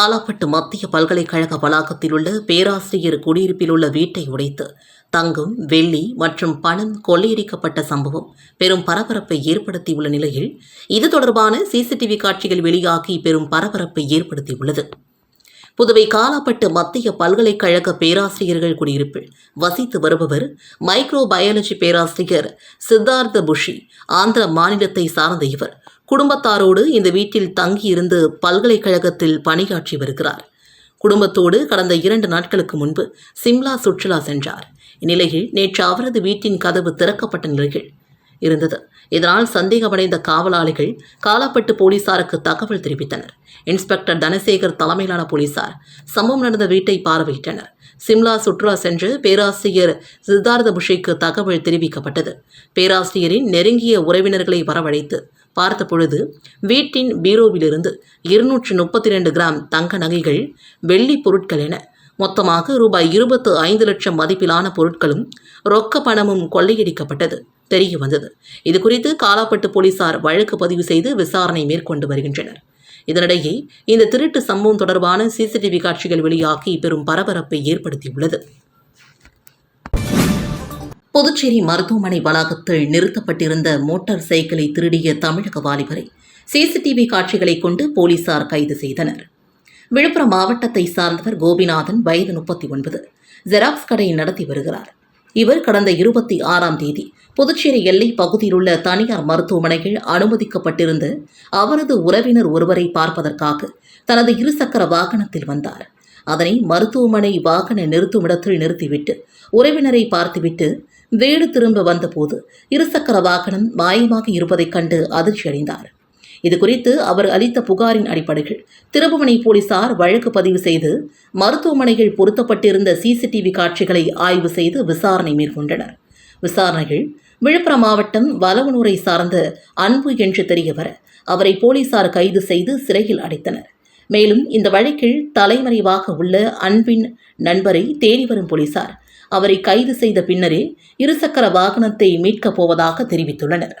காலாப்பட்டு மத்திய பல்கலைக்கழக வளாகத்தில் உள்ள பேராசிரியர் குடியிருப்பில் உள்ள வீட்டை உடைத்து தங்கம் வெள்ளி மற்றும் பணம் கொள்ளையடிக்கப்பட்ட சம்பவம் பெரும் பரபரப்பை ஏற்படுத்தியுள்ள நிலையில் இது தொடர்பான சிசிடிவி காட்சிகள் வெளியாகி பெரும் பரபரப்பை ஏற்படுத்தியுள்ளது. புதுவை காலாப்பட்டு மத்திய பல்கலைக்கழக பேராசிரியர்கள் குடியிருப்பில் வசித்து வருபவர் மைக்ரோ பயாலஜி பேராசிரியர் சித்தார்த்த புஷி ஆந்திர மாநிலத்தை சார்ந்த இவர். குடும்பத்தாரோடு இந்த வீட்டில் தங்கியிருந்து பல்கலைக்கழகத்தில் பணியாற்றி வருகிறார். குடும்பத்தோடு கடந்த இரண்டு நாட்களுக்கு முன்பு சிம்லா சுற்றுலா சென்றார். இந்நிலையில் நேற்று அவரது வீட்டின் கதவு திறக்கப்பட்ட நிலையில் இருந்தது. இதனால் சந்தேகமடைந்த காவலாளிகள் காலாப்பட்டு போலீசாருக்கு தகவல் தெரிவித்தனர். இன்ஸ்பெக்டர் தனசேகர் தலைமையிலான போலீசார் சம்பவம் நடந்த வீட்டை பார்வையிட்டனர். சிம்லா சுற்றுலா சென்று பேராசிரியர் சித்தார்த்த புஷைக்கு தகவல் தெரிவிக்கப்பட்டது. பேராசிரியரின் நெருங்கிய உறவினர்களை வரவழைத்து பார்த்த பொழுது வீட்டின் பீரோவிலிருந்து இருநூற்று முப்பத்தி ரெண்டு கிராம் தங்க நகைகள் வெள்ளி பொருட்கள் என மொத்தமாக ரூபாய் இருபத்து ஐந்து லட்சம் மதிப்பிலான பொருட்களும் ரொக்க பணமும் கொள்ளையடிக்கப்பட்டது தெரிய வந்தது. இது குறித்து காலாப்பட்டு போலீசார் வழக்கு பதிவு செய்து விசாரணை மேற்கொண்டு வருகின்றனர். இதனிடையே இந்த திருட்டு சம்பவம் தொடர்பான சிசிடிவி காட்சிகள் வெளியாகி பெரும் பரபரப்பை ஏற்படுத்தியுள்ளது. புதுச்சேரி மருத்துவமனை வளாகத்தில் நிறுத்தப்பட்டிருந்த மோட்டார் சைக்கிளை திருடிய தமிழக வாலிபரை சிசிடிவி காட்சிகளை கொண்டு போலீசார் கைது செய்தனர். விழுப்புரம் மாவட்டத்தை சார்ந்தவர் கோபிநாதன் வயது முப்பத்தி ஒன்பது ஜெராக்ஸ் கடையை நடத்தி வருகிறார். இவர் கடந்த இருபத்தி ஆறாம் தேதி புதுச்சேரி எல்லை பகுதியில் உள்ள தனியார் மருத்துவமனையில் அனுமதிக்கப்பட்டிருந்த அவரது உறவினர் ஒருவரை பார்ப்பதற்காக தனது இருசக்கர வாகனத்தில் வந்தார். அதனை மருத்துவமனை வாகன நிறுத்துமிடத்தில் நிறுத்திவிட்டு உறவினரை பார்த்துவிட்டு வீடு திரும்ப வந்தபோது இருசக்கர வாகனம் மாயமாக இருப்பதைக் கண்டு அதிர்ச்சியடைந்தார். இது குறித்து அவர் அளித்த புகாரின் அடிப்படையில் திருபுவனை போலீசார் வழக்கு பதிவு செய்து மருத்துவமனையில் பொருத்தப்பட்டிருந்த சிசிடிவி காட்சிகளை ஆய்வு செய்து விசாரணை மேற்கொண்டனர். விசாரணைகள் விழுப்புரம் மாவட்டம் வலவனூரை சார்ந்த அன்பு என்று தெரியவர அவரை போலீசார் கைது செய்து சிறையில் அடைத்தனர். மேலும் இந்த வழக்கில் தலைமறைவாக உள்ள அன்பின் நண்பரை தேடி வரும் போலீசார் அவரை கைது செய்த பின்னரே இருசக்கர வாகனத்தை மீட்கப் போவதாக தெரிவித்துள்ளனர்.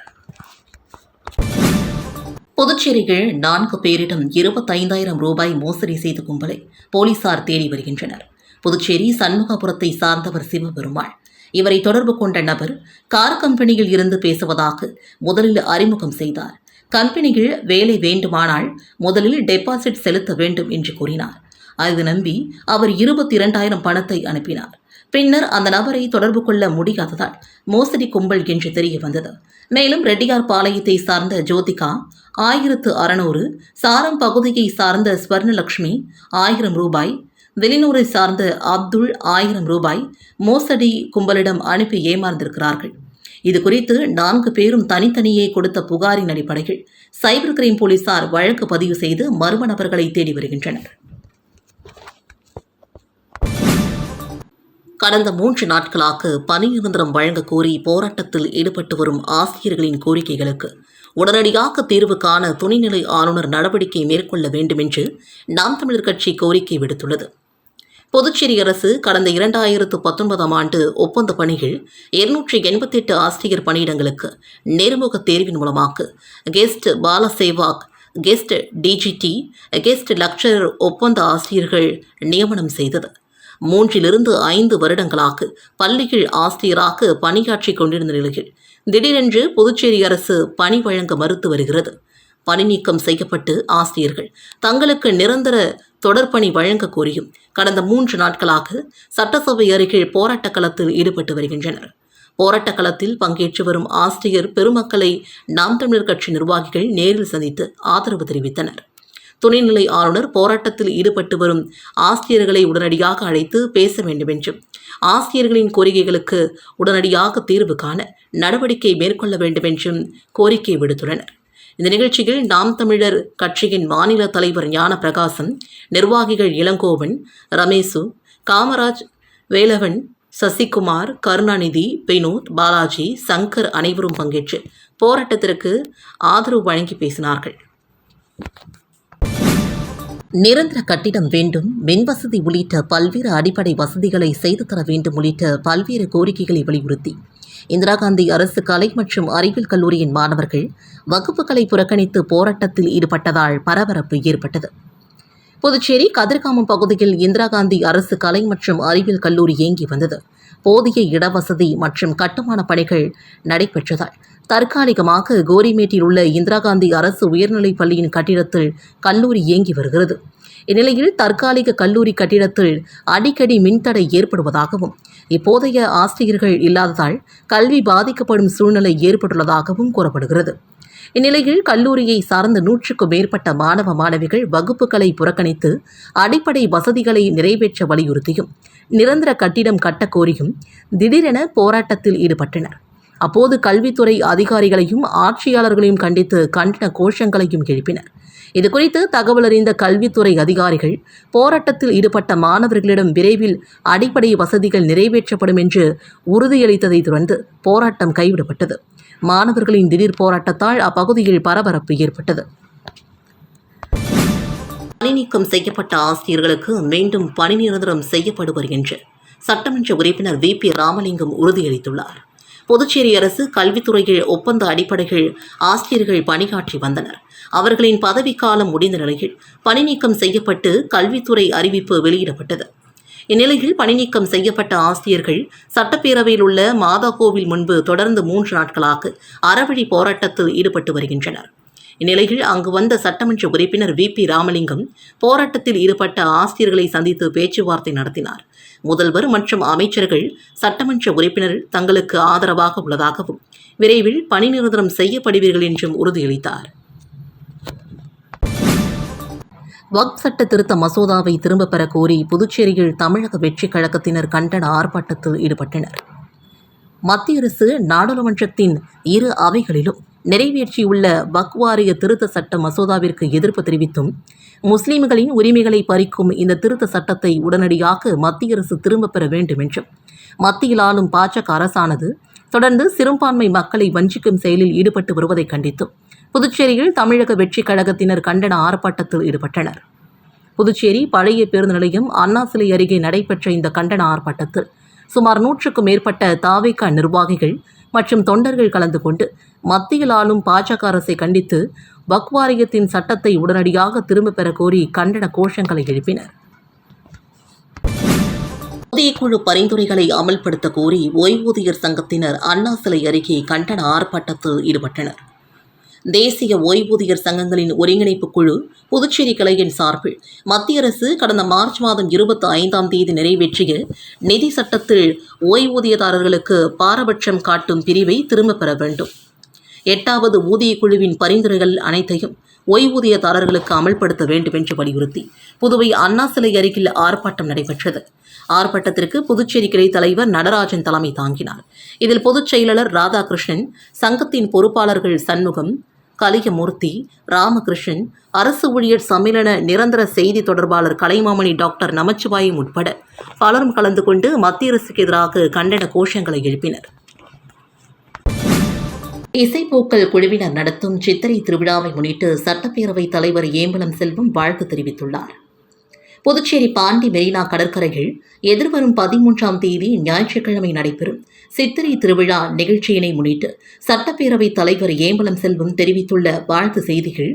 புதுச்சேரியில் நான்கு பேரிடம் இருபத்தைந்தாயிரம் ரூபாய் மோசடி செய்த கும்பலை போலீசார் தேடி வருகின்றனர். புதுச்சேரி சண்முகபுரத்தை சார்ந்தவர் சிவபெருமாள். இவரை தொடர்பு கொண்ட நபர் கார் கம்பெனியில் இருந்து பேசுவதாக முதலில் அறிமுகம் செய்தார். கம்பெனியில் வேலை வேண்டுமானால் முதலில் டெபாசிட் செலுத்த வேண்டும் என்று கூறினார். அது நம்பி அவர் இருபத்தி இரண்டாயிரம் பணத்தை அனுப்பினார். பின்னர் அந்த நபரை தொடர்பு கொள்ள முடியாததால் மோசடி கும்பல் என்று தெரிய வந்தது. மேலும் ரெட்டியார் பாளையத்தை சார்ந்த ஜோதிகா ஆயிரத்து அறநூறு சாரம் பகுதியை சார்ந்த ஸ்வர்ணலட்சுமி ஆயிரம் ரூபாய் வெளிநூரை சார்ந்த அப்துல் ஆயிரம் ரூபாய் மோசடி கும்பலிடம் அனுப்பி ஏமாந்திருக்கிறார்கள். இது குறித்து நான்கு பேரும் தனித்தனியே கொடுத்த புகாரின் அடிப்படையில் சைபர் கிரைம் போலீசார் வழக்கு பதிவு செய்து மர்ம நபர்களை தேடி வருகின்றனர். கடந்த மூன்று நாட்களாக பணி நிரந்தரம் வழங்க கோரி போராட்டத்தில் ஈடுபட்டு வரும் ஆசிரியர்களின் கோரிக்கைகளுக்கு உடனடியாக தீர்வு காண துணைநிலை ஆளுநர் நடவடிக்கை மேற்கொள்ள வேண்டும் என்று நாம் தமிழர் கட்சி கோரிக்கை விடுத்துள்ளது. புதுச்சேரி அரசு கடந்த இரண்டாயிரத்து பத்தொன்பதாம் ஆண்டு ஒப்பந்த பணிகள் இருநூற்றி எண்பத்தெட்டு ஆசிரியர் பணியிடங்களுக்கு நேர்முக தேர்வின் மூலமாக guest பாலசேவாக் guest TGT guest lecturer ஒப்பந்த ஆசிரியர்கள் நியமனம் செய்தது. மூன்றிலிருந்து ஐந்து வருடங்களாக பள்ளியில் ஆசிரியராக பணியாற்றி கொண்டிருந்த நிலையில் திடீரென்று புதுச்சேரி அரசு பணி வழங்க மறுத்து வருகிறது. பணி நீக்கம் செய்யப்பட்டு ஆசிரியர்கள் தங்களுக்கு நிரந்தர தொடர்பணி வழங்க கோரியும் கடந்த மூன்று நாட்களாக சட்டசபை அருகில் போராட்டக் களத்தில் ஈடுபட்டு வருகின்றனர். போராட்டக் களத்தில் பங்கேற்று வரும் ஆசிரியர் பெருமக்களை நாம் தமிழர் கட்சி நிர்வாகிகள் நேரில் சந்தித்து ஆதரவு தெரிவித்தனர். துணைநிலை ஆளுநர் போராட்டத்தில் ஈடுபட்டு வரும் ஆசிரியர்களை உடனடியாக அழைத்து பேச வேண்டும் என்றும் ஆசிரியர்களின் கோரிக்கைகளுக்கு உடனடியாக தீர்வு காண நடவடிக்கை மேற்கொள்ள வேண்டும் என்றும் கோரிக்கை விடுத்துள்ளனர். இந்த நிகழ்ச்சியில் நாம் தமிழர் கட்சியின் மாநில தலைவர் ஞான பிரகாசம் நிர்வாகிகள் இளங்கோவன் ரமேசு காமராஜ் வேலவன் சசிகுமார் கருணாநிதி வினோத் பாலாஜி சங்கர் அனைவரும் பங்கேற்று போராட்டத்திற்கு ஆதரவு வழங்கி பேசினார்கள். நிரந்தர கட்டிடம் வேண்டும் மின்வசதி உள்ளிட்ட பல்வேறு அடிப்படை வசதிகளை செய்து தர வேண்டும் உள்ளிட்ட பல்வேறு கோரிக்கைகளை வலியுறுத்தி இந்திரா காந்தி அரசு கலை மற்றும் அறிவியல் கல்லூரியின் மாணவர்கள் வகுப்புகளை புறக்கணித்து போராட்டத்தில் ஈடுபட்டதால் பரபரப்பு ஏற்பட்டது. புதுச்சேரி கதிர்காமம் பகுதியில் இந்திரா காந்தி அரசு கலை மற்றும் அறிவியல் கல்லூரி இயங்கி வந்தது. போதிய இடவசதி மற்றும் கட்டுமான பணிகள் நடைபெற்றதால் தற்காலிகமாக கோரிமேட்டில் உள்ள இந்திரா காந்தி அரசு உயர்நிலைப் பள்ளியின் கட்டிடத்தில் கல்லூரி இயங்கி வருகிறது. இந்நிலையில் தற்காலிக கல்லூரி கட்டிடத்தில் அடிக்கடி மின்தடை ஏற்படுவதாகவும் இப்போதைய ஆசிரியர்கள் இல்லாததால் கல்வி பாதிக்கப்படும் சூழ்நிலை ஏற்பட்டுள்ளதாகவும் கூறப்படுகிறது. இந்நிலையில் கல்லூரியை சார்ந்த நூற்றுக்கும் மேற்பட்ட மாணவ மாணவிகள் வகுப்புகளை புறக்கணித்து அடிப்படை வசதிகளை நிறைவேற்ற வலியுறுத்தியும் நிரந்தர கட்டிடம் கட்டக்கோரியும் திடீரென போராட்டத்தில் ஈடுபட்டனர். அப்போது கல்வித்துறை அதிகாரிகளையும் ஆட்சியாளர்களையும் கண்டித்து கண்டன கோஷங்களையும் எழுப்பினர். இதுகுறித்து தகவல் அறிந்த கல்வித்துறை அதிகாரிகள் போராட்டத்தில் ஈடுபட்ட மாணவர்களிடம் விரைவில் அடிப்படை வசதிகள் நிறைவேற்றப்படும் என்று உறுதியளித்ததைத் தொடர்ந்து போராட்டம் கைவிடப்பட்டது. மாணவர்களின் திடீர் போராட்டத்தால் அப்பகுதியில் பரபரப்பு ஏற்பட்டது. பணிநீக்கம் செய்யப்பட்ட ஆசிரியர்களுக்கு மீண்டும் பணி நிரந்தரம் செய்யப்படுவர் என்று சட்டமன்ற உறுப்பினர் வி. பி. ராமலிங்கம் உறுதியளித்துள்ளார். புதுச்சேரி அரசு கல்வித்துறையில் ஒப்பந்த அடிப்படையில் ஆசிரியர்கள் பணியாற்றி வந்தனர். அவர்களின் பதவிக்காலம் முடிந்த நிலையில் பணிநீக்கம் செய்யப்பட்டு கல்வித்துறை அறிவிப்பு வெளியிடப்பட்டது. இந்நிலையில் பணிநீக்கம் செய்யப்பட்ட ஆசிரியர்கள் சட்டப்பேரவையில் உள்ள மாதா கோவில் முன்பு தொடர்ந்து மூன்று நாட்களாக அறவழி போராட்டத்தில் ஈடுபட்டு வருகின்றனர். இந்நிலையில் அங்கு வந்த சட்டமன்ற உறுப்பினர் வி. பி. ராமலிங்கம் போராட்டத்தில் ஈடுபட்ட ஆசிரியர்களை சந்தித்து பேச்சுவார்த்தை நடத்தினார். முதல்வர் மற்றும் அமைச்சர்கள் சட்டமன்ற உறுப்பினர் தங்களுக்கு ஆதரவாக உள்ளதாகவும் விரைவில் பணி நிரந்தரம் செய்யப்படுவீர்கள் என்றும் உறுதியளித்தார். வக்ஃப் சட்ட திருத்த மசோதாவை திரும்பப் பெற கோரி புதுச்சேரியில் தமிழக வெற்றிக் கழகத்தினர் கண்டன ஆர்ப்பாட்டத்தில் ஈடுபட்டனர். மத்திய அரசு நாடாளுமன்றத்தின் இரு அவைகளிலும் நிறைவேற்றியுள்ள வக்வாரிய திருத்த சட்ட மசோதாவிற்கு எதிர்ப்பு தெரிவித்தும் முஸ்லிம்களின் உரிமைகளை பறிக்கும் இந்த திருத்த சட்டத்தை உடனடியாக மத்திய அரசு திரும்பப் பெற வேண்டும் என்றும் மத்தியில் ஆளும் பாஜக அரசானது தொடர்ந்து சிறுபான்மை மக்களை வஞ்சிக்கும் செயலில் ஈடுபட்டு வருவதை கண்டித்தும் புதுச்சேரியில் தமிழக வெற்றிக் கழகத்தினர் கண்டன ஆர்ப்பாட்டத்தில் ஈடுபட்டனர். புதுச்சேரி பழைய பேருந்து நிலையம் அண்ணா சிலை அருகே நடைபெற்ற இந்த கண்டன ஆர்ப்பாட்டத்தில் சுமார் நூற்றுக்கும் மேற்பட்ட தாவேக்கா நிர்வாகிகள் மற்றும் தொண்டர்கள் கலந்து கொண்டு மத்தியில் ஆளும் பாஜக அரசை கண்டித்து வக்வாரியத்தின் சட்டத்தை உடனடியாக திரும்பப் பெற கோரி கண்டன கோஷங்களை எழுப்பினர். ஊதியக்குழு பரிந்துரைகளை அமல்படுத்த கோரி ஓய்வூதியர் சங்கத்தினர் அண்ணா சிலை அருகே கண்டன ஆர்ப்பாட்டத்தில் ஈடுபட்டனர். தேசிய ஓய்வூதியர் சங்கங்களின் ஒருங்கிணைப்பு குழு புதுச்சேரி கிளையின் சார்பில் மத்திய அரசு கடந்த மார்ச் மாதம் இருபத்தி ஐந்தாம் தேதி நிறைவேற்றிய நிதி சட்டத்தில் ஓய்வூதியதாரர்களுக்கு பாரபட்சம் காட்டும் பிரிவை திரும்பப் பெற வேண்டும். எட்டாவது ஊதிய குழுவின் பரிந்துரைகள் அனைத்தையும் ஓய்வூதியதாரர்களுக்கு அமல்படுத்த வேண்டும் என்று வலியுறுத்தி புதுவை அண்ணா சிலை அருகில் ஆர்ப்பாட்டம் நடைபெற்றது. ஆர்ப்பாட்டத்திற்கு புதுச்சேரி கிளை தலைவர் நடராஜன் தலைமை தாங்கினார். இதில் பொதுச் செயலாளர் ராதாகிருஷ்ணன் சங்கத்தின் பொறுப்பாளர்கள் சண்முகம் கலியமூர்த்தி ராமகிருஷ்ணன் அரசு ஊழியர் சம்மேளன நிரந்தர செய்தி தொடர்பாளர் கலைமாமணி டாக்டர் நமச்சிவாயம் உட்பட பலரும் கலந்து கொண்டு மத்திய அரசுக்கு எதிராக கண்டன கோஷங்களை எழுப்பினர். இசைப்போக்கல் குழுவினர் நடத்தும் சித்திரை திருவிழாவை முன்னிட்டு சட்டப்பேரவைத் தலைவர் ஏம்பலம் செல்வம் வாழ்த்து தெரிவித்துள்ளார். புதுச்சேரி பாண்டி மெரினா கடற்கரையில் எதிர்வரும் பதிமூன்றாம் தேதி ஞாயிற்றுக்கிழமை நடைபெறும் சித்திரை திருவிழா நிகழ்ச்சியினை முன்னிட்டு சட்டப்பேரவைத் தலைவர் ஏம்பலம் செல்வம் தெரிவித்துள்ள வாழ்த்து செய்திகள்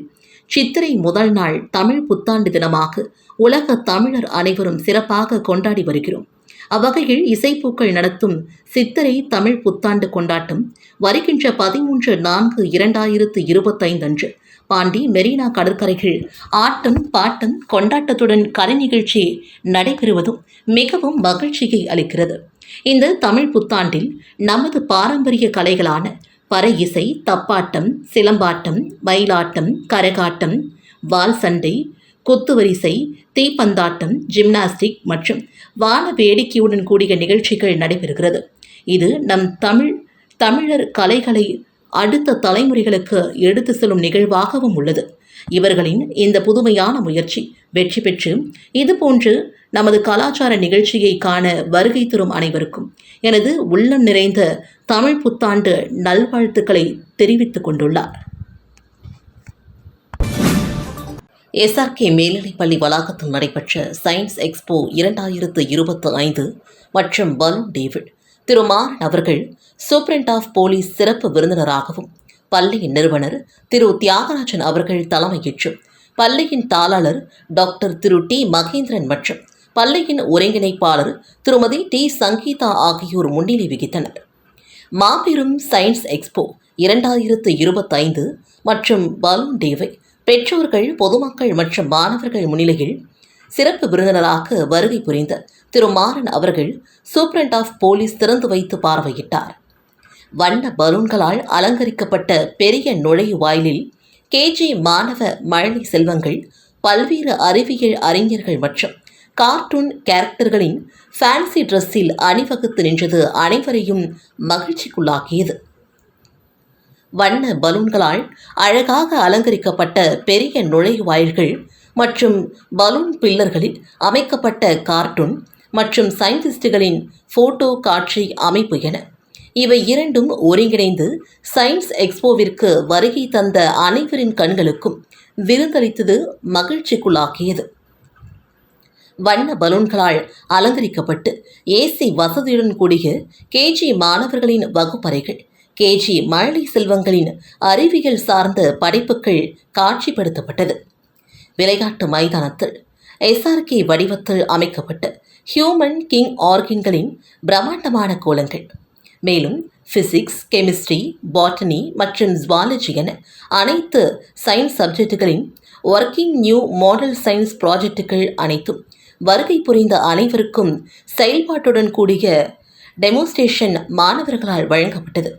சித்திரை முதல் நாள் தமிழ் புத்தாண்டு தினமாக உலக தமிழர் அனைவரும் சிறப்பாக கொண்டாடி வருகிறோம். அவ்வகையில் இசைப்பூக்கள் நடத்தும் சித்திரை தமிழ் புத்தாண்டு கொண்டாட்டம் வருகின்ற பதிமூன்று நான்கு இரண்டாயிரத்து இருபத்தைந்து அன்று பாண்டி மெரினா கடற்கரைகள். ஆட்டம் பாட்டம் கொண்டாட்டத்துடன் கலை நிகழ்ச்சி நடைபெறுவதும் மிகவும் மகிழ்ச்சியை அளிக்கிறது. இந்த தமிழ் புத்தாண்டில் நமது பாரம்பரிய கலைகளான பறை இசை தப்பாட்டம் சிலம்பாட்டம் மயிலாட்டம் கரகாட்டம் வால் சண்டை குத்துவரிசை தீப்பந்தாட்டம் ஜிம்னாஸ்டிக் மற்றும் வான வேடிக்கையுடன் கூடிய நிகழ்ச்சிகள் நடைபெறுகிறது. இது நம் தமிழ் தமிழர் கலைகளை அடுத்த தலைமுறைகளுக்கு எடுத்து செல்லும் நிகழ்வாகவும் உள்ளது. இவர்களின் இந்த புதுமையான முயற்சி வெற்றி பெற்று இதுபோன்று நமது கலாச்சார நிகழ்ச்சியை காண வருகை தரும் அனைவருக்கும் எனது உள்ளம் நிறைந்த தமிழ் புத்தாண்டு நல்வாழ்த்துக்களை தெரிவித்துக் கொண்டுள்ளார். எஸ்ஆர்கே மேல்நிலைப்பள்ளி வளாகத்தில் நடைபெற்ற சயின்ஸ் எக்ஸ்போ இரண்டாயிரத்து இருபத்தி ஐந்து மற்றும் பலூன் டேவிட் திரு மாறன் அவர்கள் சூப்ரண்ட் ஆஃப் போலீஸ் சிறப்பு விருந்தினராகவும் பள்ளியின் நிறுவனர் திரு. தியாகராஜன் அவர்கள் தலைமையேற்று பள்ளியின் தாளாளர் டாக்டர் திரு. டி. மகேந்திரன் மற்றும் பள்ளியின் ஒருங்கிணைப்பாளர் திருமதி டி. சங்கீதா ஆகியோர் முன்னிலை வகித்தனர். மாபெரும் சயின்ஸ் எக்ஸ்போ இரண்டாயிரத்து இருபத்தைந்து மற்றும் பலூன் டேவை பெற்றோர்கள் பொதுமக்கள் மற்றும் மாணவர்கள் முன்னிலையில் சிறப்பு விருந்தினராக வருகை புரிந்த திரு மாறன் அவர்கள் சூப்ரண்ட் ஆஃப் போலீஸ் திறந்து வைத்து பார்வையிட்டார். வண்ண பலூன்களால் அலங்கரிக்கப்பட்ட பெரிய நுழைவாயிலில் கேஜி மாணவ மழலை செல்வங்கள் பல்வேறு அறிவியல் அறிஞர்கள் மற்றும் கார்ட்டூன் கேரக்டர்களின் ஃபேன்சி ட்ரெஸ்ஸில் அணிவகுத்து நின்றது அனைவரையும் மகிழ்ச்சிக்குள்ளாக்கியது. வண்ண பலூன்களால் அழகாக அலங்கரிக்கப்பட்ட பெரிய நுழைவாயில்கள் மற்றும் பலூன் பில்லர்களில் அமைக்கப்பட்ட கார்ட்டூன் மற்றும் சயின்டிஸ்டுகளின் போட்டோ காட்சி அமைப்பு என. இவை இரண்டும் ஒருங்கிணைந்து சயின்ஸ் எக்ஸ்போவிற்கு வருகை தந்த அனைவரின் கண்களுக்கும் விருந்தளித்தது மகிழ்ச்சிக்குள்ளாக்கியது. வண்ண பலூன்களால் அலங்கரிக்கப்பட்டு ஏசி வசதியுடன் கூடிய கேஜி மாணவர்களின் வகுப்பறைகள் கேஜி மழலை செல்வங்களின் அறிவியல் சார்ந்த படைப்புகள் காட்சிப்படுத்தப்பட்டது. விளையாட்டு மைதானத்தில் எஸ்ஆர்கே வடிவத்தில் அமைக்கப்பட்ட ஹியூமன் கிங் ஆர்கின்களின் பிரம்மாண்டமான கோலங்கள். மேலும் ஃபிசிக்ஸ் கெமிஸ்ட்ரி பாட்டனி மற்றும் ஜுவாலஜி என அனைத்து சயின்ஸ் சப்ஜெக்டுகளின் ஒர்க்கிங் நியூ மாடல் சயின்ஸ் ப்ராஜெக்டுகள் அனைத்தும் வருகை புரிந்த அனைவருக்கும் செயல்பாட்டுடன் கூடிய டெமோஸ்ட்ரேஷன் மாணவர்களால் வழங்கப்பட்டது.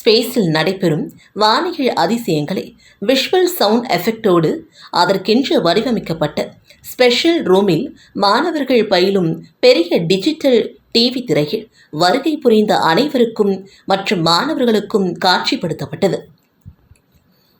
ஸ்பேஸில் நடைபெறும் வானியல் அதிசயங்களை விஷுவல் சவுண்ட் எஃபெக்டோடு அதற்கென்று வடிவமைக்கப்பட்ட ஸ்பெஷல் ரூமில் மாணவர்கள் பயிலும் பெரிய டிஜிட்டல் டிவி திரையில் வருகை புரிந்த அனைவருக்கும் மற்றும் மாணவர்களுக்கும் காட்சிப்படுத்தப்பட்டது.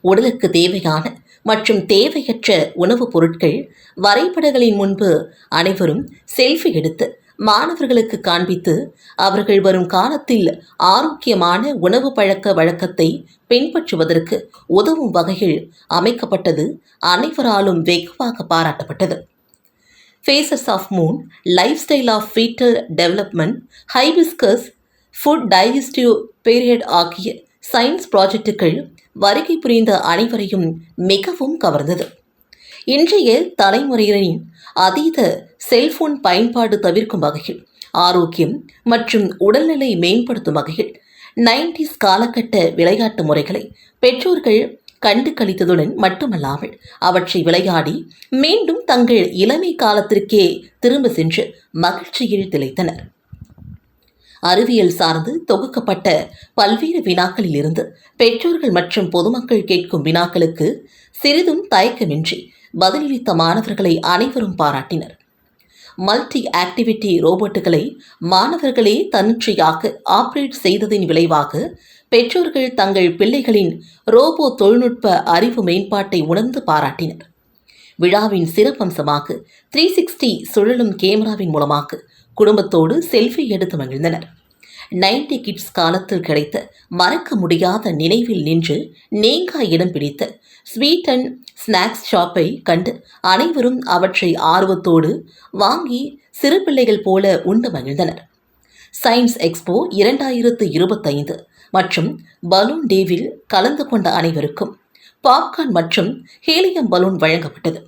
உடலுக்கு தேவையான மற்றும் தேவையற்ற உணவுப் பொருட்கள் வரைபடங்களின் முன்பு அனைவரும் செல்ஃபி எடுத்து மாணவர்களுக்கு காண்பித்து அவர்கள் வரும் காலத்தில் ஆரோக்கியமான உணவு பழக்க வழக்கத்தை பின்பற்றுவதற்கு உதவும் வகையில் அமைக்கப்பட்டது அனைவராலும் வெகுவாக பாராட்டப்பட்டது. Phases of moon lifestyle of fetal development hibiscus food digestive period ஆகிய சயின்ஸ் ப்ராஜெக்டுகள் வருகை புரிந்த அனைவரையும் மிகவும் கவர்ந்தது. இன்றைய தலைமுறையினரின் அதீத செல்போன் பயன்பாடு தவிர்க்கும் வகையில் ஆரோக்கியம் மற்றும் உடல்நிலை மேம்படுத்தும் வகையில் நைன்டிஸ் காலகட்ட விளையாட்டு முறைகளை பெற்றோர்கள் கண்டு கழித்ததுடன் மட்டுமல்லாமல் அவற்றை விளையாடி மீண்டும் தங்கள் இளமை காலத்திற்கே திரும்ப சென்று மகிழ்ச்சியில் திளைத்தனர். அறிவியல் சார்ந்து தொகுக்கப்பட்ட பல்வேறு வினாக்களில் இருந்து பெற்றோர்கள் மற்றும் பொதுமக்கள் கேட்கும் வினாக்களுக்கு சிறிதும் தயக்கமின்றி பதிலளித்த மாணவர்களை அனைவரும் பாராட்டினர். மல்டி ஆக்டிவிட்டி ரோபோட்டுகளை மாணவர்களே தன்னிச்சையாக ஆப்ரேட் செய்ததின் விளைவாக பெற்றோர்கள் தங்கள் பிள்ளைகளின் ரோபோ தொழில்நுட்ப அறிவு மேம்பாட்டை உணர்ந்து பாராட்டினர். விழாவின் சிறப்பம்சமாக த்ரீ சிக்ஸ்டி சுழலும் கேமராவின் மூலமாக குடும்பத்தோடு செல்ஃபி எடுத்து மகிழ்ந்தனர். நைன்டி கிட்ஸ் காலத்தில் கிடைத்த மறக்க முடியாத நினைவில் நின்று நீங்கா இடம் பிடித்த ஸ்வீட் அண்ட் ஸ்நாக்ஸ் ஷாப்பை கண்டு அனைவரும் அவற்றை ஆர்வத்தோடு வாங்கி சிறு பிள்ளைகள் போல உண்டு மகிழ்ந்தனர். சயின்ஸ் எக்ஸ்போ இரண்டாயிரத்து இருபத்தைந்து மற்றும் பலூன் டேவில் கலந்து கொண்ட அனைவருக்கும் பாப்கார்ன் மற்றும் ஹீலியம் பலூன் வழங்கப்பட்டது.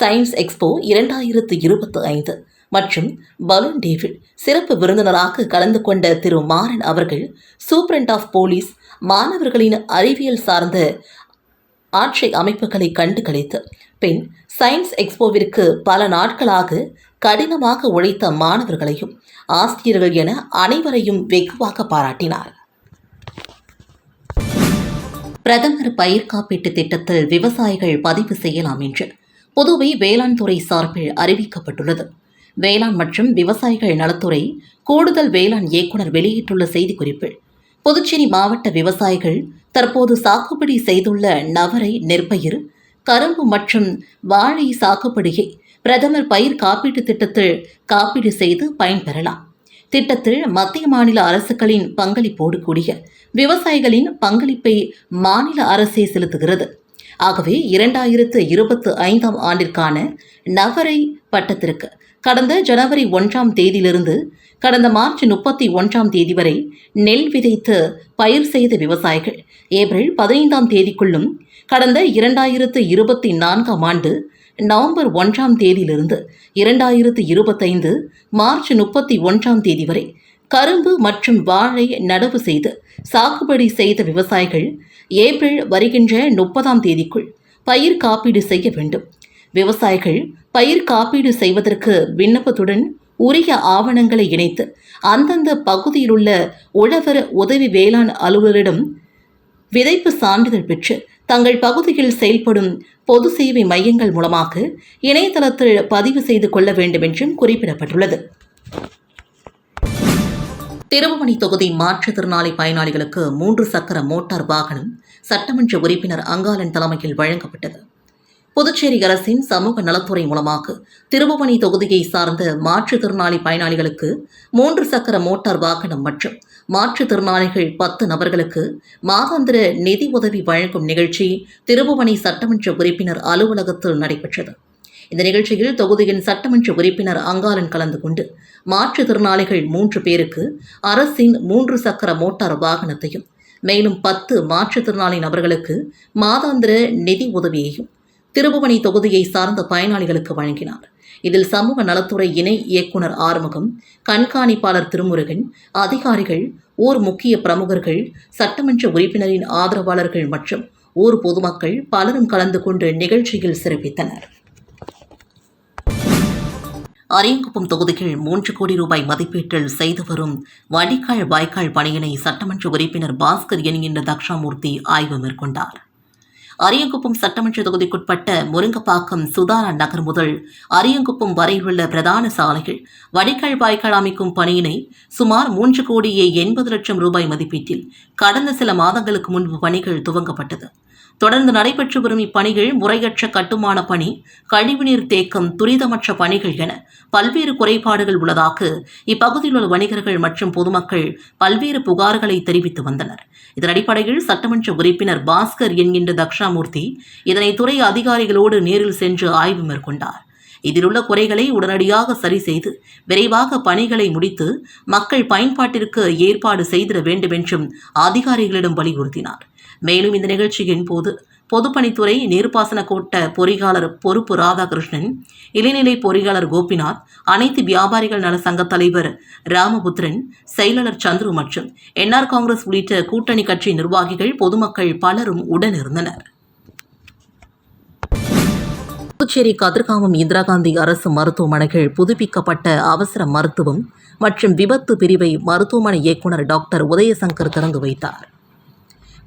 சயின்ஸ் எக்ஸ்போ இரண்டாயிரத்து இருபத்தி ஐந்து மற்றும் பலூன் டேவில் சிறப்பு விருந்தினராக கலந்து கொண்ட திரு மாறன் அவர்கள் சூப்ரண்ட் ஆஃப் போலீஸ் மாணவர்களின் அறிவியல் சார்ந்த ஆட்சி அமைப்புகளை கண்டு கழித்து பின் சயின்ஸ் எக்ஸ்போவிற்கு பல நாட்களாக கடினமாக உழைத்த மாணவர்களையும் ஆசிரியர்கள் என அனைவரையும் வெகுவாக பாராட்டினார். பிரதமர் பயிர் காப்பீட்டு திட்டத்தில் விவசாயிகள் பதிவு செய்யலாம் என்று புதுவை வேளாண் துறை சார்பில் அறிவிக்கப்பட்டுள்ளது. வேளாண் மற்றும் விவசாயிகள் நலத்துறை கூடுதல் வேளாண் இயக்குநர் வெளியிட்டுள்ள செய்திக்குறிப்பில் புதுச்சேரி மாவட்ட விவசாயிகள் தற்போது சாகுபடி செய்துள்ள நவரை நெற்பயிர் கரும்பு மற்றும் வாழை சாகுபடியை பிரதமர் பயிர் காப்பீட்டு திட்டத்தில் காப்பீடு செய்து பயன்பெறலாம். திட்டத்தில் மத்திய மாநில அரசுகளின் பங்களிப்போடு கூடிய விவசாயிகளின் பங்களிப்பை மாநில அரசே செலுத்துகிறது. ஆகவே இரண்டாயிரத்து இருபத்து ஐந்தாம் ஆண்டிற்கான நகரை பட்டத்திற்கு கடந்த ஜனவரி ஒன்றாம் தேதியிலிருந்து கடந்த மார்ச் முப்பத்தி ஒன்றாம் தேதி வரை நெல் விதைத்து பயிர் செய்த விவசாயிகள். ஏப்ரல் பதினைந்தாம் தேதிக்குள்ளும் கடந்த இரண்டாயிரத்து இருபத்தி நான்காம் ஆண்டு நவம்பர் ஒன்றாம் தேதியிலிருந்து இரண்டாயிரத்து இருபத்தைந்து மார்ச் முப்பத்தி ஒன்றாம் தேதி வரை கரும்பு மற்றும் வாழை நடவு செய்து சாகுபடி செய்த விவசாயிகள் ஏப்ரல் வருகின்ற முப்பதாம் தேதிக்குள் பயிர் காப்பீடு செய்ய வேண்டும். விவசாயிகள் பயிர் காப்பீடு செய்வதற்கு விண்ணப்பத்துடன் உரிய ஆவணங்களை இணைத்து அந்தந்த பகுதியிலுள்ள உழவர் உதவி வேளாண் அலுவலரிடம் விதைப்பு சான்றிதழ் பெற்று தங்கள் பகுதியில் செயல்படும் பொது சேவை மையங்கள் மூலமாக இணையதளத்தில் பதிவு செய்து கொள்ள வேண்டும் என்றும் குறிப்பிடப்பட்டுள்ளது. திருவமணி தொகுதி மாற்றுத்திறனாளி பயனாளிகளுக்கு மூன்று சக்கர மோட்டார் வாகனம் சட்டமன்ற உறுப்பினர் அங்காளன் தலைமையில் வழங்கப்பட்டது. புதுச்சேரி அரசின் சமூக நலத்துறை மூலமாக திருபுவனி தொகுதியை சார்ந்த மாற்றுத்திறனாளி பயனாளிகளுக்கு மூன்று சக்கர மோட்டார் வாகனம் மற்றும் மாற்றுத்திறனாளிகள் பத்து நபர்களுக்கு மாதாந்திர நிதி உதவி வழங்கும் நிகழ்ச்சி திருபுவனி சட்டமன்ற உறுப்பினர் அலுவலகத்தில் நடைபெற்றது. இந்த நிகழ்ச்சியில் தொகுதியின் சட்டமன்ற உறுப்பினர் அங்காளன் கலந்து கொண்டு மாற்றுத்திறனாளிகள் மூன்று பேருக்கு அரசின் மூன்று சக்கர மோட்டார் வாகனத்தையும் மேலும் பத்து மாற்றுத்திறனாளி நபர்களுக்கு மாதாந்திர நிதி உதவியையும் திருபுவனை தொகுதியை சார்ந்த பயனாளிகளுக்கு வழங்கினார். இதில் சமூக நலத்துறை இணை இயக்குனர் ஆறுமுகம் கண்காணிப்பாளர் திருமுருகன் அதிகாரிகள் ஊர் முக்கிய பிரமுகர்கள் சட்டமன்ற உறுப்பினரின் ஆதரவாளர்கள் மற்றும் ஊர் பொதுமக்கள் பலரும் கலந்து கொண்டு நிகழ்ச்சியில் சிறப்பித்தனர். அரியங்குப்பம் தொகுதியில் மூன்று கோடி ரூபாய் மதிப்பீட்டில் செய்து வரும் வடிகால் வாய்க்கால் பணியினை சட்டமன்ற உறுப்பினர் பாஸ்கர் என்கின்ற தக்ஷாமூர்த்தி ஆய்வு மேற்கொண்டார். அரியங்குப்பம் சட்டமன்ற தொகுதிக்குட்பட்ட முருங்கப்பாக்கம் சுதாரா நகர் முதல் அரியங்குப்பம் வரையுள்ள பிரதான சாலைகள் வடிகால் வாய்க்கால் அமைக்கும் பணியினை சுமார் மூன்று கோடியே எண்பது லட்சம் ரூபாய் மதிப்பீட்டில் கடந்த சில மாதங்களுக்கு முன்பு பணிகள் துவங்கப்பட்டது. தொடர்ந்து நடைபெற்று வரும் இப்பணிகள் முறையற்ற கட்டுமான பணி கழிவுநீர் தேக்கம் துரிதமற்ற பணிகள் என பல்வேறு குறைபாடுகள் உள்ளதாக இப்பகுதியில் உள்ள வணிகர்கள் மற்றும் பொதுமக்கள் பல்வேறு புகார்களை தெரிவித்து வந்தனர். இதன் அடிப்படையில் சட்டமன்ற உறுப்பினர் பாஸ்கர் என்கின்ற தக்ஷாமூர்த்தி இதனை துறை அதிகாரிகளோடு நேரில் சென்று ஆய்வு மேற்கொண்டார். இதில் உள்ள குறைகளை உடனடியாக சரி செய்து விரைவாக பணிகளை முடித்து மக்கள் பயன்பாட்டிற்கு ஏற்பாடு செய்திட வேண்டும் என்றும் அதிகாரிகளிடம் வலியுறுத்தினார். மேலும் இந்த நிகழ்ச்சியின் போது பொதுப்பணித்துறை நீர்ப்பாசன கோட்ட பொறியாளர் பொறுப்பு ராதாகிருஷ்ணன் இளைநிலை பொறியாளர் கோபிநாத் அனைத்து வியாபாரிகள் நல சங்க தலைவர் ராமபுத்திரன் செயலாளர் சந்துரு மற்றும் என்ஆர் காங்கிரஸ் உள்ளிட்ட கூட்டணி கட்சி நிர்வாகிகள் பொதுமக்கள் பலரும் உடனிருந்தனர். புதுச்சேரி கதிர்காமம் இந்திரா காந்தி அரசு மருத்துவமனைகள் புதுப்பிக்கப்பட்ட அவசர மருத்துவம் மற்றும் விபத்து பிரிவை மருத்துவமனை இயக்குனர் டாக்டர் உதயசங்கர் திறந்து வைத்தார்.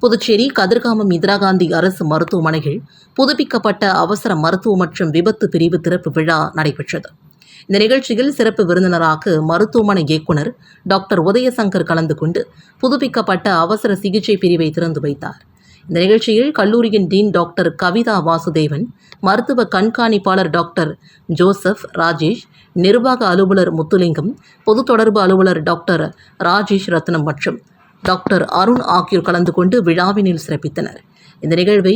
புதுச்சேரி கதிர்காமம் இந்திரா காந்தி அரசு மருத்துவமனையில் புதுப்பிக்கப்பட்ட அவசர மருத்துவ மற்றும் விபத்து பிரிவு திறப்பு விழா நடைபெற்றது. இந்த நிகழ்ச்சியில் சிறப்பு விருந்தினராக மருத்துவமனை இயக்குனர் டாக்டர் உதயசங்கர் கலந்து கொண்டு புதுப்பிக்கப்பட்ட அவசர சிகிச்சை பிரிவை திறந்து வைத்தார். இந்த நிகழ்ச்சியில் கல்லூரியின் டீன் டாக்டர் கவிதா வாசுதேவன் மருத்துவ கண்காணிப்பாளர் டாக்டர் ஜோசப் ராஜேஷ் நிர்வாக அலுவலர் முத்துலிங்கம் பொது தொடர்பு அலுவலர் டாக்டர் ராஜேஷ் ரத்னம் மற்றும் டாக்டர் அருண் ஆகியோர் கலந்து கொண்டு விழாவினில் சிறப்பித்தனர். இந்த நிகழ்வை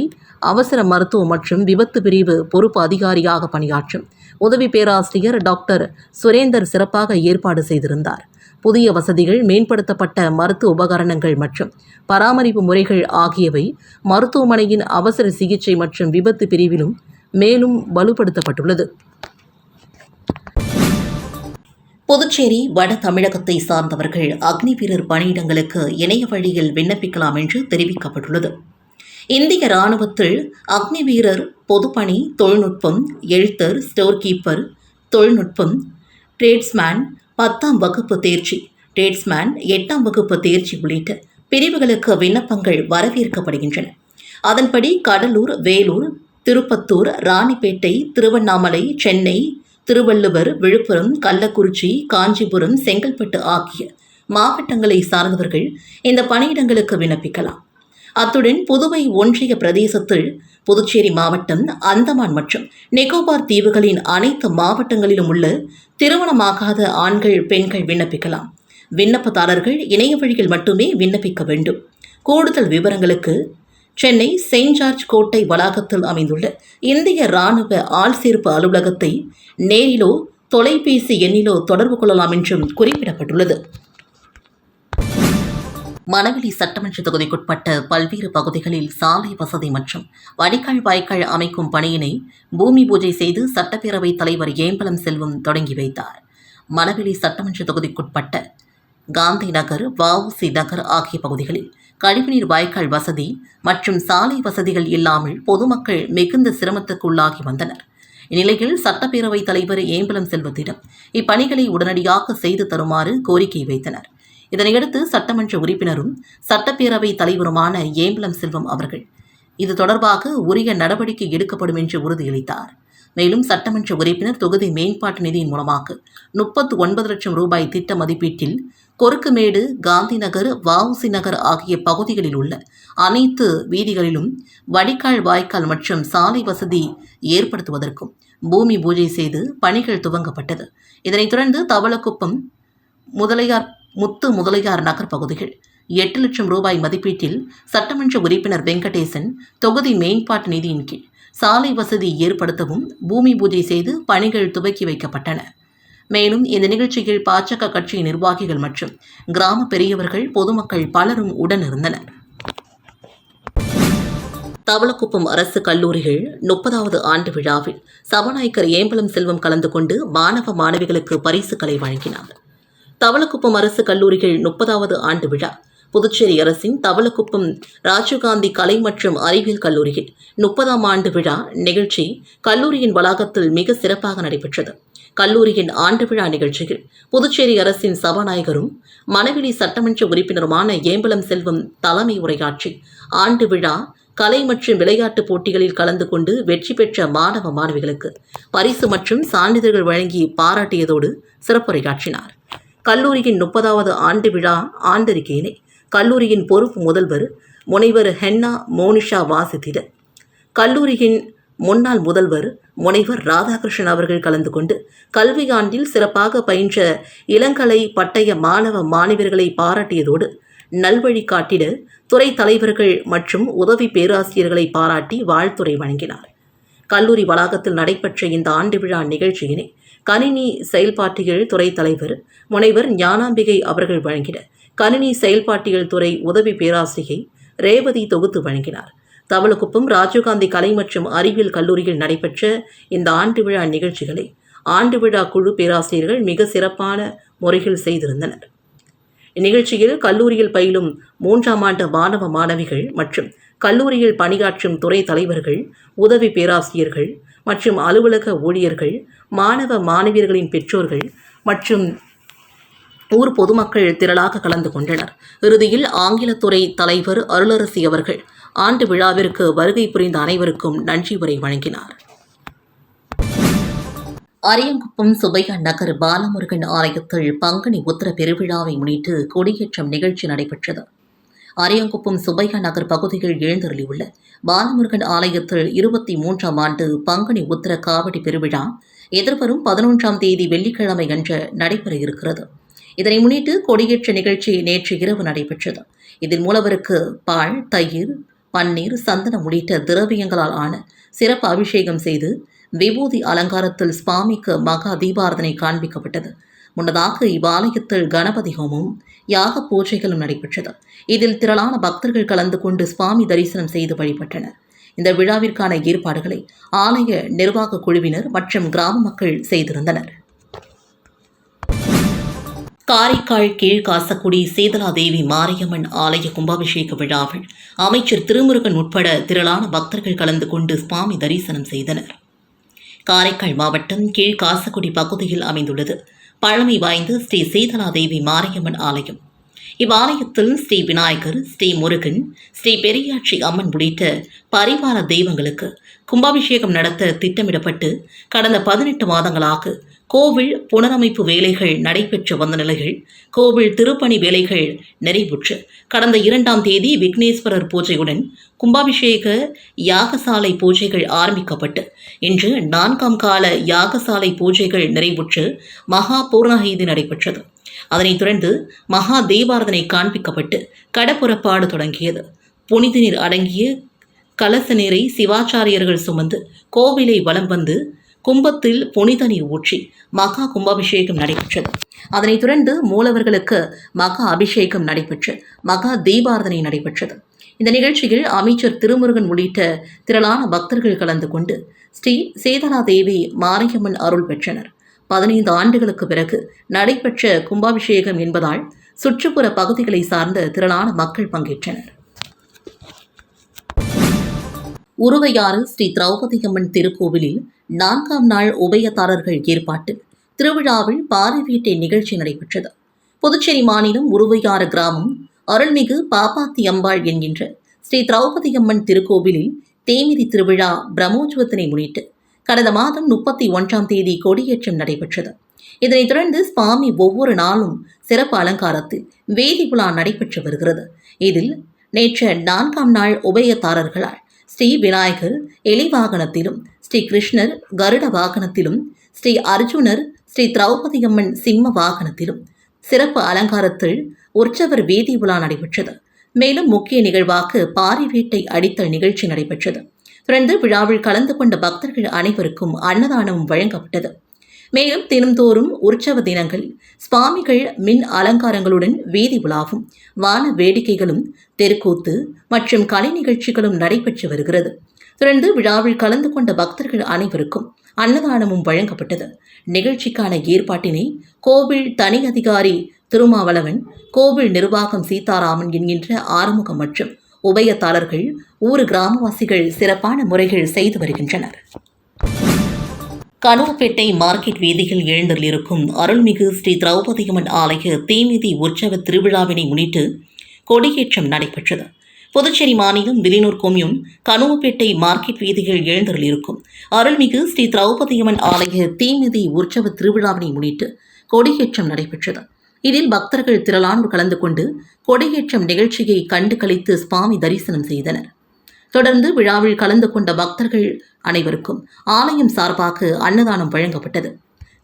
அவசர மருத்துவ மற்றும் விபத்து பிரிவு பொறுப்பு அதிகாரியாக பணியாற்றும் உதவி பேராசிரியர் டாக்டர் சுரேந்தர் சிறப்பாக ஏற்பாடு செய்திருந்தார். புதிய வசதிகள் மேம்படுத்தப்பட்ட மருத்துவ உபகரணங்கள் மற்றும் பராமரிப்பு முறைகள் ஆகியவை மருத்துவமனையின் அவசர சிகிச்சை மற்றும் விபத்து பிரிவிலும் மேலும் வலுப்படுத்தப்பட்டுள்ளது. புதுச்சேரி வட தமிழகத்தை சார்ந்தவர்கள் அக்னி வீரர் பணியிடங்களுக்கு இணைய வழியில் விண்ணப்பிக்கலாம் என்று தெரிவிக்கப்பட்டுள்ளது. இந்திய ராணுவத்தில் அக்னி வீரர் பொதுப்பணி தொழில்நுட்பம் எழுத்தர் ஸ்டோர் கீப்பர் தொழில்நுட்பம் ட்ரேட்ஸ்மேன் பத்தாம் வகுப்பு தேர்ச்சி ட்ரேட்ஸ்மேன் எட்டாம் வகுப்பு தேர்ச்சி உள்ளிட்ட பிரிவுகளுக்கு விண்ணப்பங்கள் வரவேற்கப்படுகின்றன. அதன்படி கடலூர் வேலூர் திருப்பத்தூர் ராணிப்பேட்டை திருவண்ணாமலை சென்னை திருவள்ளுவர் விழுப்புரம் கள்ளக்குறிச்சி காஞ்சிபுரம் செங்கல்பட்டு ஆகிய மாவட்டங்களை சார்ந்தவர்கள் இந்த பணியிடங்களுக்கு விண்ணப்பிக்கலாம். அத்துடன் புதுவை ஒன்றிய பிரதேசத்தில் புதுச்சேரி மாவட்டம் அந்தமான் மற்றும் நிக்கோபார் தீவுகளின் அனைத்து மாவட்டங்களிலும் உள்ள திருமணமாகாத ஆண்கள் பெண்கள் விண்ணப்பிக்கலாம். விண்ணப்பதாரர்கள் இணைய வழியில் மட்டுமே விண்ணப்பிக்க வேண்டும். கூடுதல் விவரங்களுக்கு சென்னை செயின்ட் ஜார்ஜ் கோட்டை வளாகத்தில் அமைந்துள்ள இந்திய ராணுவ ஆள் சேர்ப்பு அலுவலகத்தை நேரிலோ தொலைபேசி எண்ணிலோ தொடர்பு கொள்ளலாம் என்றும் குறிப்பிடப்பட்டுள்ளது. மணவெளி சட்டமன்ற தொகுதிக்குட்பட்ட பல்வேறு பகுதிகளில் சாலை வசதி மற்றும் வடிகால் வாய்க்கால் அமைக்கும் பணியினை பூமி பூஜை செய்து சட்டப்பேரவைத் தலைவர் ஏம்பலம் செல்வம் தொடங்கி வைத்தார். மணவெளி சட்டமன்ற தொகுதிக்குட்பட்ட காந்தி நகர் வஉசி நகர் ஆகிய பகுதிகளில் கழிவுநீர் வாய்க்கால் வசதி மற்றும் சாலை வசதிகள் இல்லாமல் பொதுமக்கள் மிகுந்த சிரமத்துக்குள்ளாகி வந்தனர். இந்நிலையில் சட்டப்பேரவைத் தலைவர் ஏம்பலம் செல்வத்திடம் இப்பணிகளை உடனடியாக செய்து தருமாறு கோரிக்கை வைத்தனர். இதனையடுத்து சட்டமன்ற உறுப்பினரும் சட்டப்பேரவைத் தலைவருமான ஏம்பலம் செல்வம் அவர்கள் இது தொடர்பாக உரிய நடவடிக்கை எடுக்கப்படும் என்று உறுதியளித்தார். மேலும் சட்டமன்ற உறுப்பினர் தொகுதி மேம்பாட்டு நிதியின் மூலமாக முப்பத்து ஒன்பது லட்சம் ரூபாய் திட்ட மதிப்பீட்டில் கொருக்குமேடு காந்தி நகர் நகர் ஆகிய பகுதிகளில் உள்ள அனைத்து வீதிகளிலும் வடிகால் வாய்க்கால் மற்றும் சாலை வசதி ஏற்படுத்துவதற்கும் பூமி பூஜை செய்து பணிகள் துவங்கப்பட்டது. இதனைத் தொடர்ந்து தவளக்குப்பம் முதலையார் முத்து முதலையார் நகர் பகுதிகள் எட்டு லட்சம் ரூபாய் மதிப்பீட்டில் சட்டமன்ற உறுப்பினர் வெங்கடேசன் தொகுதி மேம்பாட்டு நிதியின் கீழ் சாலை வசதி ஏற்படுத்தவும் பூமி பூஜை செய்து பணிகள் துவக்கி வைக்கப்பட்டன. மேலும் இந்த நிகழ்ச்சியில் பாஜக கட்சி நிர்வாகிகள் மற்றும் கிராம பெரியவர்கள் பொதுமக்கள் பலரும் உடனிருந்தனர். தவளக்குப்பம் அரசு கல்லூரிகள் முப்பதாவது ஆண்டு விழாவில் சபாநாயகர் ஏம்பலம் செல்வம் கலந்து கொண்டு மாணவ மாணவிகளுக்கு பரிசுகளை வழங்கினார். தவளக்குப்பம் அரசு கல்லூரிகள் முப்பதாவது ஆண்டு விழா புதுச்சேரி அரசின் தவளக்குப்பம் ராஜீவ்காந்தி கலை மற்றும் அறிவியல் கல்லூரியில் முப்பதாம் ஆண்டு விழா நிகழ்ச்சி கல்லூரியின் வளாகத்தில் மிக சிறப்பாக நடைபெற்றது. கல்லூரியின் ஆண்டு விழா நிகழ்ச்சியில் புதுச்சேரி அரசின் சபாநாயகரும் மணவெளி சட்டமன்ற உறுப்பினருமான ஏம்பலம் செல்வம் தலைமை உரையாற்றி ஆண்டு விழா கலை மற்றும் விளையாட்டுப் போட்டிகளில் கலந்து கொண்டு வெற்றி பெற்ற மாணவ மாணவிகளுக்கு பரிசு மற்றும் சான்றிதழ்கள் வழங்கி பாராட்டியதோடு சிறப்புரையாற்றினார். கல்லூரியின் முப்பதாவது ஆண்டு விழா ஆண்டறிக்கையினை கல்லூரியின் பொறுப்பு முதல்வர் முனைவர் ஹென்னா மோனிஷா வாசித்திட கல்லூரியின் முன்னாள் முதல்வர் முனைவர் ராதாகிருஷ்ணன் அவர்கள் கலந்து கொண்டு கல்வியாண்டில் சிறப்பாக பயின்ற இளங்கலை பட்டய மாணவ மாணவியர்களை பாராட்டியதோடு நல்வழி காட்டிட துறை தலைவர்கள் மற்றும் உதவி பேராசிரியர்களை பாராட்டி வாழ்த்துறை வழங்கினார். கல்லூரி வளாகத்தில் நடைபெற்ற இந்த ஆண்டு விழா நிகழ்ச்சியினை கணினி செயல்பாட்டியல் துறை தலைவர் முனைவர் ஞானாம்பிகை அவர்கள் வழங்கின கணினி செயல்பாட்டியல் துறை உதவி பேராசிரியை ரேவதி தொகுத்து வழங்கினார். தவளக்குப்பம் ராஜீவ்காந்தி கலை மற்றும் அறிவியல் கல்லூரியில் நடைபெற்ற இந்த ஆண்டு விழா நிகழ்ச்சிகளை ஆண்டு விழா குழு பேராசிரியர்கள் மிக சிறப்பான முறையில் செய்திருந்தனர். இந்நிகழ்ச்சியில் கல்லூரியில் பயிலும் மூன்றாம் ஆண்டு மாணவ மாணவிகள் மற்றும் கல்லூரியில் பணியாற்றும் துறை தலைவர்கள் உதவி பேராசிரியர்கள் மற்றும் அலுவலக ஊழியர்கள் மாணவ மாணவியர்களின் பெற்றோர்கள் மற்றும் ஊர் பொதுமக்கள் திரளாக கலந்து கொண்டனர். இறுதியில் ஆங்கிலத்துறை தலைவர் அருளரசி அவர்கள் ஆண்டு விழாவிற்கு வருகை புரிந்த அனைவருக்கும் நன்றி உரை வழங்கினார். அரியங்குப்பம் சுபையா நகர் பாலமுருகன் ஆலயத்தில் பங்குனி உத்தர பெருவிழாவை முன்னிட்டு கொடியேற்றம் நிகழ்ச்சி நடைபெற்றது. அரியங்குப்பம் சுபையா நகர் பகுதியில் எழுந்தருளியுள்ள பாலமுருகன் ஆலயத்தில் இருபத்தி மூன்றாம் ஆண்டு பங்குனி உத்தர காவடி பெருவிழா எதிர்வரும் பதினொன்றாம் தேதி வெள்ளிக்கிழமை அன்று நடைபெற இருக்கிறது. இதனை முன்னிட்டு கொடியேற்ற நிகழ்ச்சி நேற்று இரவு நடைபெற்றது. இதில் மூலவருக்கு பால் தயிர் பன்னீர் சந்தனம் உள்ளிட்ட திரவியங்களால் ஆன சிறப்பு அபிஷேகம் செய்து விபூதி அலங்காரத்தில் சுவாமிக்கு மகா தீபாரதனை காண்பிக்கப்பட்டது. முன்னதாக இவ்வாலயத்தில் கணபதி ஹோமம் யாக பூஜைகளும் நடைபெற்றது. இதில் திரளான பக்தர்கள் கலந்து கொண்டு சுவாமி தரிசனம் செய்து வழிபட்டனர். இந்த விழாவிற்கான ஏற்பாடுகளை ஆலய நிர்வாக குழுவினர் மற்றும் கிராம மக்கள் செய்திருந்தனர். காரைக்கால் கீழ் காசக்குடி சீதலாதேவி மாரியம்மன் ஆலய கும்பாபிஷேக விழாவில் அமைச்சர் திருமுருகன் உட்பட திரளான பக்தர்கள் கலந்து கொண்டு சுவாமி தரிசனம் செய்தனர். காரைக்கால் மாவட்டம் கீழ் காசக்குடி பகுதியில் அமைந்துள்ளது. பழமை வாய்ந்த ஸ்ரீ சேதலாதேவி மாரியம்மன் ஆலயம். இவ்வாலயத்தில் ஸ்ரீ விநாயகர் ஸ்ரீ முருகன் ஸ்ரீ பெரியாட்சி அம்மன் உள்ளிட்ட பரிவார தெய்வங்களுக்கு கும்பாபிஷேகம் நடத்த திட்டமிடப்பட்டு கடந்த பதினெட்டு மாதங்களாக கோவில் புனரமைப்பு வேலைகள் நடைபெற்று வந்த நிலையில் கோவில் திருப்பணி வேலைகள் நிறைவுற்று. கடந்த இரண்டாம் தேதி விக்னேஸ்வரர் பூஜையுடன் கும்பாபிஷேக யாகசாலை பூஜைகள் ஆரம்பிக்கப்பட்டு இன்று நான்காம் கால யாகசாலை பூஜைகள் நிறைவுற்று மகா பூர்ணாகிதி நடைபெற்றது. அதனைத் தொடர்ந்து மகா தீபாரதனை காண்பிக்கப்பட்டு கடப்புறப்பாடு தொடங்கியது. புனித நீர் அடங்கிய கலச நீரை சிவாச்சாரியர்கள் சுமந்து கோவிலை வலம் வந்து கும்பத்தில் புனிதனி ஊற்றி மகா கும்பாபிஷேகம் நடைபெற்றது. அதனைத் தொடர்ந்து மூலவர்களுக்கு மகா அபிஷேகம் நடைபெற்று மகா தீபாரதனை நடைபெற்றது. இந்த நிகழ்ச்சியில் அமைச்சர் திருமுருகன் உள்ளிட்ட திரளான பக்தர்கள் கலந்து கொண்டு ஸ்ரீ சேதனா தேவி மாரியம்மன் அருள் பெற்றனர். பதினைந்து ஆண்டுகளுக்கு பிறகு நடைபெற்ற கும்பாபிஷேகம் என்பதால் சுற்றுப்புற பகுதிகளை சார்ந்த திரளான மக்கள் பங்கேற்றனர். உருவையாறு ஸ்ரீ திரௌபதியம்மன் திருக்கோவிலில் நான்காம் நாள் உபயதாரர்கள் ஏற்பாட்டில் திருவிழாவில் பாறை நிகழ்ச்சி நடைபெற்றது. புதுச்சேரி மாநிலம் உருவையாறு கிராமம் அருள்மிகு பாப்பாத்தி அம்பாள் என்கின்ற ஸ்ரீ திரௌபதியம்மன் திருக்கோவிலில் தேமிதி திருவிழா பிரம்மோற்சவத்தினை முன்னிட்டு கடந்த மாதம் முப்பத்தி ஒன்றாம் தேதி கொடியேற்றம் நடைபெற்றது. இதனைத் தொடர்ந்து சுவாமி ஒவ்வொரு நாளும் சிறப்பு அலங்காரத்தில் வேதி விழா நடைபெற்று வருகிறது. இதில் நேற்று நான்காம் நாள் உபயதாரர்களால் ஸ்ரீ விநாயகர் எலி வாகனத்திலும் ஸ்ரீ கிருஷ்ணர் கருட வாகனத்திலும் ஸ்ரீ அர்ஜுனர் ஸ்ரீ திரௌபதியம்மன் சிம்ம வாகனத்திலும் சிறப்பு அலங்காரத்தில் உற்சவர் வீதி உலா நடைபெற்றது. மேலும் முக்கிய நிகழ்வாக பாரி வீட்டை அடித்தல் நிகழ்ச்சி நடைபெற்றது. தொடர்ந்து விழாவில் கலந்து கொண்ட பக்தர்கள் அனைவருக்கும் அன்னதானமும் வழங்கப்பட்டது. மேலும் தினம்தோறும் உற்சவ தினங்கள் சுவாமிகள் மின் அலங்காரங்களுடன் வீதி உலாவும் வான வேடிக்கைகளும் தெருக்கூத்து மற்றும் கலை நிகழ்ச்சிகளும் நடைபெற்று வருகிறது. தொடர்ந்து விழாவில் கலந்து கொண்ட பக்தர்கள் அனைவருக்கும் அன்னதானமும் வழங்கப்பட்டது. நிகழ்ச்சிக்கான ஏற்பாட்டினை கோவில் தனி அதிகாரி திருமாவளவன் கோவில் நிர்வாகம் சீதாராமன் என்கின்ற ஆறுமுகம் மற்றும் உபயத்தாளர்கள் ஊர் கிராமவாசிகள் சிறப்பான முறைகள் செய்து வருகின்றனர். கனுவப்பேட்டை மார்க்கெட் வீதியில் எழுந்தருளிருக்கும் அருள்மிகு ஸ்ரீ திரௌபதியம்மன் ஆலய தீமிதி உற்சவ திருவிழாவினை முன்னிட்டு கொடியேற்றம் நடைபெற்றது. புதுச்சேரி மாநிலம் விலினூர் கொம்யூன் கனுவப்பேட்டை மார்க்கெட் வீதியில் இருக்கும் அருள்மிகு ஸ்ரீ திரௌபதியம்மன் ஆலய தீமிதி உற்சவ திருவிழாவினை முன்னிட்டு கொடியேற்றம் நடைபெற்றது. இதில் பக்தர்கள் திரளாண்டு கலந்து கொண்டு கொடியேற்றம் நிகழ்ச்சியை கண்டு கழித்து சுவாமி தரிசனம் செய்தனர். தொடர்ந்து விழாவில் கலந்து கொண்ட பக்தர்கள் அனைவருக்கும் ஆலயம் சார்பாக அன்னதானம் வழங்கப்பட்டது.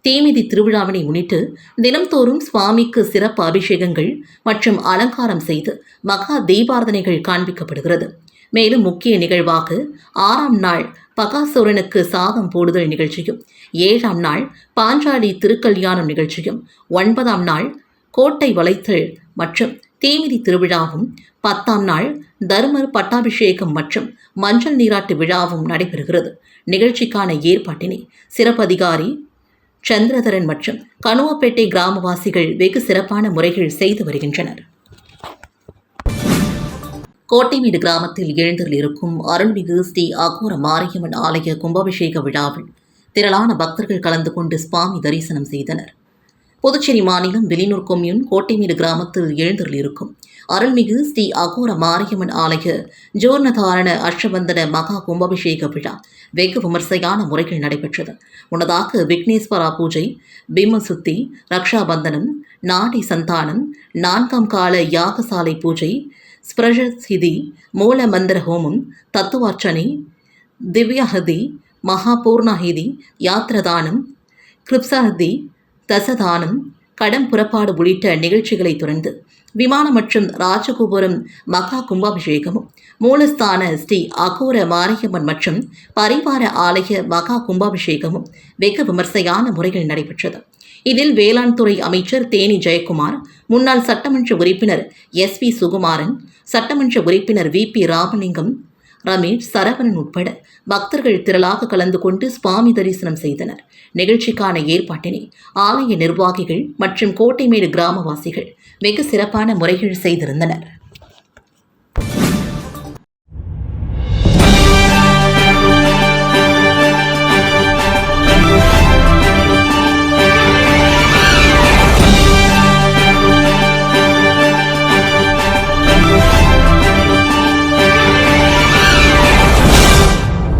தேமிதி திருவிழாவினை முன்னிட்டு தினம்தோறும் சுவாமிக்கு சிறப்பு அபிஷேகங்கள் மற்றும் அலங்காரம் செய்து மகா தீபாரதனைகள் காண்பிக்கப்படுகிறது. மேலும் முக்கிய நிகழ்வாக ஆறாம் நாள் பகாசுரனுக்கு சாதம் போடுதல் நிகழ்ச்சியும் ஏழாம் நாள் பாஞ்சாலி திருக்கல்யாணம் நிகழ்ச்சியும் ஒன்பதாம் நாள் கோட்டை வளைத்தல் மற்றும் தேமிதி திருவிழாவும் பத்தாம் நாள் தர்மர் பட்டாபிஷேகம் மற்றும் மஞ்சள் நீராட்டு விழாவும் நடைபெறுகிறது. நிகழ்ச்சிக்கான ஏற்பாட்டினை சிறப்பதிகாரி சந்திரதரன் மற்றும் கனுவப்பேட்டை கிராமவாசிகள் வெகு சிறப்பான முறைகள் செய்து வருகின்றனர். கோட்டைமீடு கிராமத்தில் எழுந்தருளிருக்கும் அருள்மிகு ஸ்ரீ அகோர மாரியம்மன் ஆலய கும்பாபிஷேக விழாவில் திரளான பக்தர்கள் கலந்து கொண்டு சுவாமி தரிசனம் செய்தனர். புதுச்சேரி மாநிலம் வெளியூர் கொம்யூன் கோட்டைமேடு கிராமத்தில் எழுந்தருளிருக்கும் அருள்மிகு ஸ்ரீ அகோர மாரியம்மன் ஆலய ஜோர்ணதாரண அஷ்டபந்தன மகா கும்பாபிஷேக விழா வெகு விமர்சையான முறைகள் நடைபெற்றது. முன்னதாக விக்னேஸ்வரா பூஜை பிம்மசுத்தி ரக்ஷாபந்தனம் நாடி சந்தானம் நான்காம் கால யாகசாலை பூஜை ஸ்பிரஷிதி மூல மந்திர ஹோமம் தத்துவார்ச்சனை திவ்யஹதி மகாபூர்ணஹிதி யாத்திரதானம் கிருப்சஹதி தசதானம் கடம் புறப்பாடு உள்ளிட்ட நிகழ்ச்சிகளை தொடர்ந்து விமானம் மற்றும் ராஜகோபுரம் மகா கும்பாபிஷேகமும் மூலஸ்தான ஸ்ரீ அகோர மாரியம்மன் மற்றும் பரிவார ஆலய மகா கும்பாபிஷேகமும் வெகு விமர்சையான முறையில் நடைபெற்றது. இதில் வேளாண் துறை அமைச்சர் தேனி ஜெயக்குமார் முன்னாள் சட்டமன்ற உறுப்பினர் எஸ் பி சுகுமாரன் சட்டமன்ற உறுப்பினர் வி பி ராமலிங்கம் ரமேஷ் சரவணன் உட்பட பக்தர்கள் திரளாக கலந்து கொண்டு சுவாமி தரிசனம் செய்தனர். நிகழ்ச்சிக்கான ஏற்பாட்டினை ஆலய நிர்வாகிகள் மற்றும் கோட்டைமேடு கிராமவாசிகள் வெகு சிறப்பான முறைகள் செய்திருந்தனர்.